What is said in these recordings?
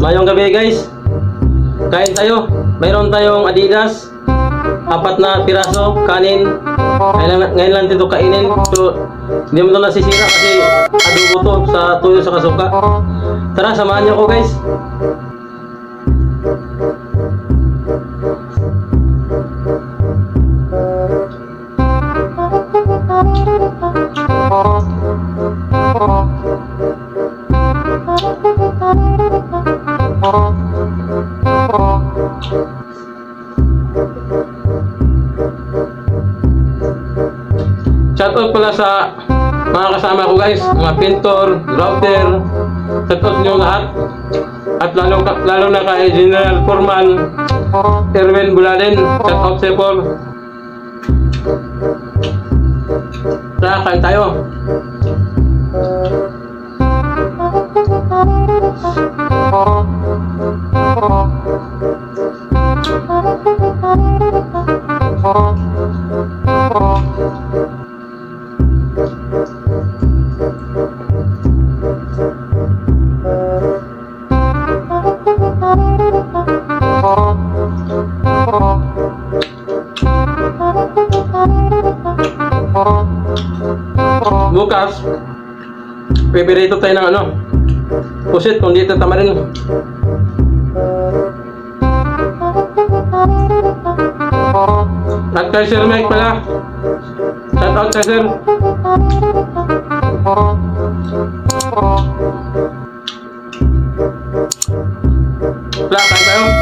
Mayong gabi guys. Kain tayo. Mayroon tayong Adidas. Apat na piraso kanin. Ngayon lang, ngayon lang dito kainin. So, hindi mo ito nasisira kasi adobo to sa tuyo sa kasuka. Tara, samahan niyo ako guys. Shoutout pala sa mga kasama ko guys, mga pintor, router, shoutout nyo lahat. At lalo, lalo na kay General Foreman, Erwin Bulalin, shoutout sa Paul. Tara, kain tayo. Bukas, pipirito tayo ng ano, pusit kung dito tamarin. At kay Sir Mike pala. Shout out kay Sir. Wala, kain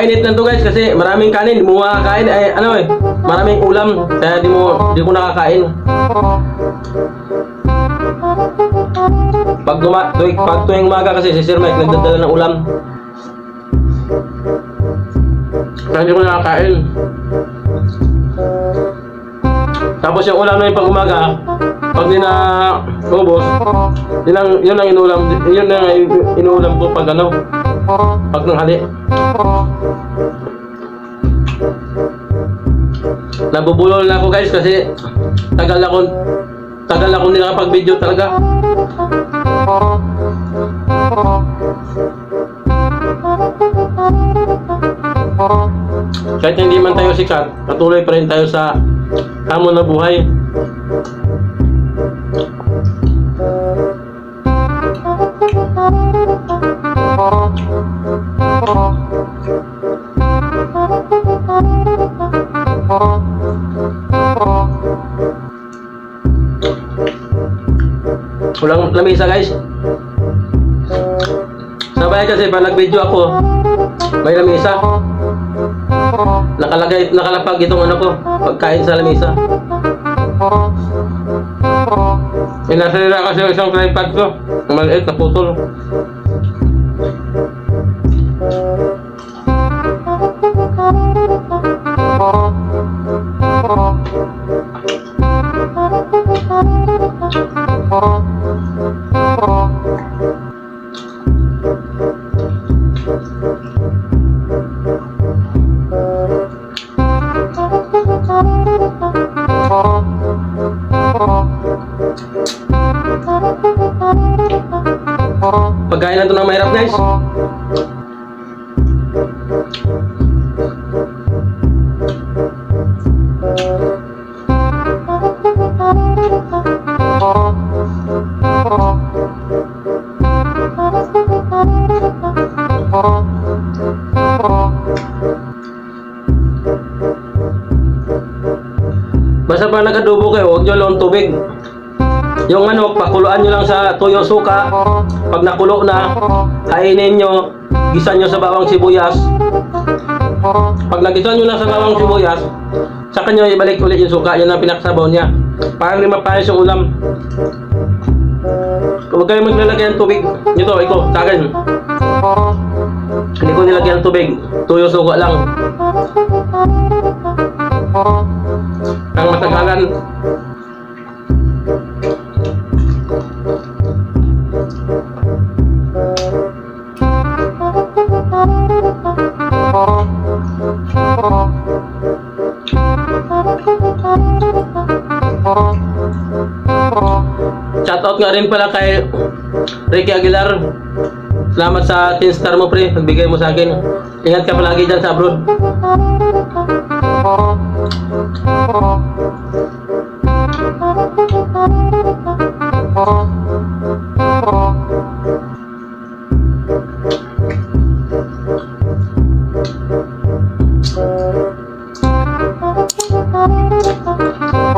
painit lang to guys kasi maraming kanin, di mo makakain ay ano eh, maraming ulam kaya di mo di ko nakakain. Pag duma, tuwing, pag tuwing umaga kasi si Sir Mike nagdadala ng ulam. Kaya hindi ko nakakain. Tapos yung ulam na yung pag umaga, pag di na ubos, yun ang, yun ang inulam, yun ang inuulam ko pag ano, pag nanghali. Nabubulol na ako guys kasi tagal ako tagal ako hindi nakapag-video talaga. Kahit hindi man tayo sikat, patuloy pa rin tayo sa hamon na buhay. Walang lamisa guys. Sabay kasi pag nag-video ako, may lamisa. Nakalagay, nakalapag itong ano ko, pagkain sa lamisa. Eh, nasira kasi isang tripod ko. Maliit na Pagkain lang ito ng mahirap guys. Basta pag nagadubo kayo, huwag nyo lang tubig. Yung manok, pakuluan nyo lang sa tuyo suka. Pag nakulo na, kainin nyo, gisa nyo sa bawang sibuyas. Pag nagisa nyo na sa bawang sibuyas, saka nyo ibalik ulit yung suka, yun ang pinaksabaw niya. Para hindi mapayas yung ulam. Huwag kayo maglalagay ng tubig. Ito, ito, sa akin. Hindi ko nilagyan ng tubig. Tuyo suka lang. Ang matagalan. Shoutout nga rin pala kay Ricky Aguilar. Salamat sa 10 star mo pre, Nagbigay mo sa akin. Ingat ka palagi dyan sa abroad.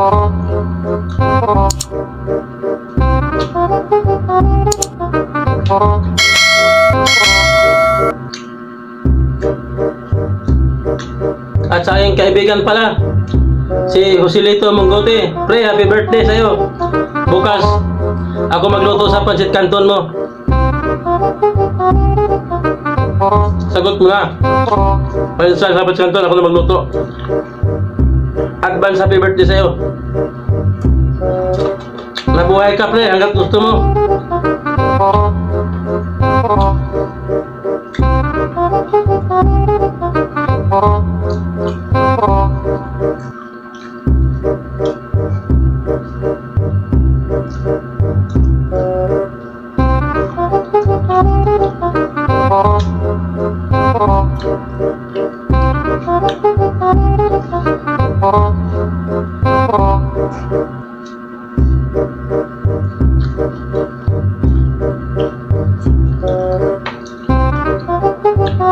At sa aking kaibigan pala, si Joselito Monggote. Pre, happy birthday sa'yo. Bukas, ako magluto sa pancit canton mo. Sagot mo na. Pancit sa pancit canton, ako na magluto. Advance happy birthday sa'yo. Nabuhay ka pre, hanggat gusto mo. Yan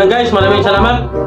lang guys, maraming salamat.